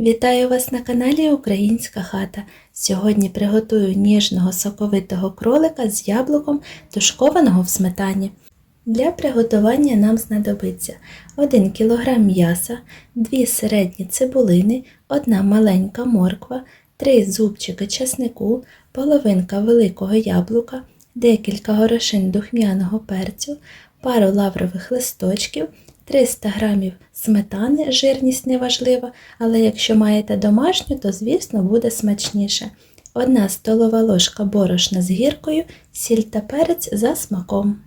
Вітаю вас на каналі Українська хата. Сьогодні приготую ніжного соковитого кролика з яблуком, тушкованого в сметані. Для приготування нам знадобиться 1 кг м'яса, 2 середні цибулини, 1 маленька морква, 3 зубчики чеснику, половинка великого яблука, декілька горошин духмяного перцю, пару лаврових листочків, 300 г сметани, жирність неважлива, але якщо маєте домашню, то звісно буде смачніше. 1 столова ложка борошна з гіркою, сіль та перець за смаком.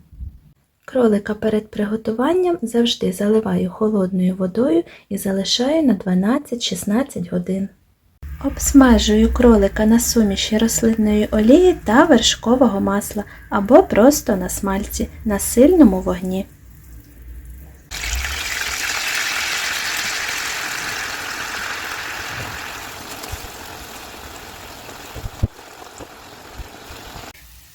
Кролика перед приготуванням завжди заливаю холодною водою і залишаю на 12-16 годин. Обсмажую кролика на суміші рослинної олії та вершкового масла або просто на смальці на сильному вогні.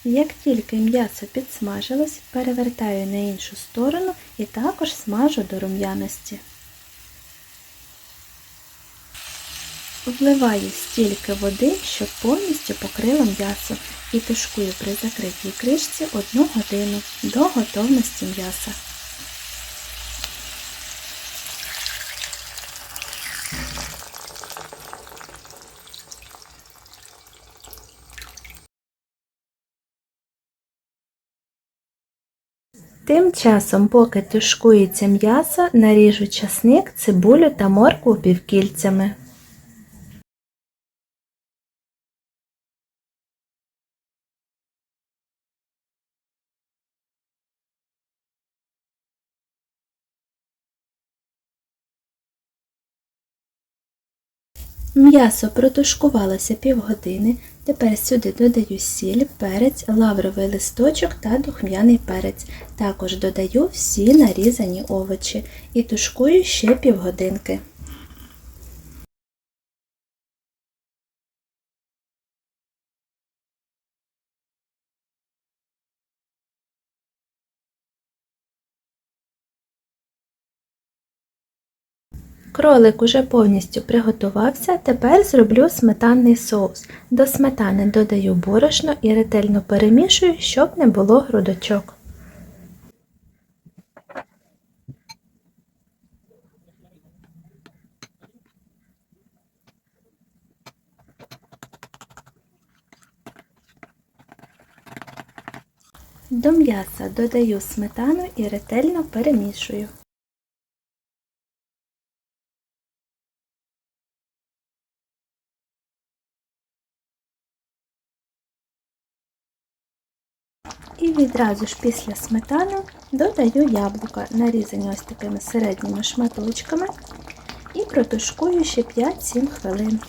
Як тільки м'ясо підсмажилось, перевертаю на іншу сторону і також смажу до рум'яності. Вливаю стільки води, щоб повністю покрило м'ясо і тушкую при закритій кришці 1 годину до готовності м'яса. Тим часом, поки тушкується м'ясо, наріжу часник, цибулю та моркву півкільцями. М'ясо протушкувалося півгодини, тепер сюди додаю сіль, перець, лавровий листочок та духмяний перець. Також додаю всі нарізані овочі і тушкую ще півгодинки. Кролик уже повністю приготувався, тепер зроблю сметанний соус. До сметани додаю борошно і ретельно перемішую, щоб не було грудочок. До м'яса додаю сметану і ретельно перемішую. І відразу ж після сметани додаю яблука, нарізані ось такими середніми шматочками, і протушкую ще 5-7 хвилин.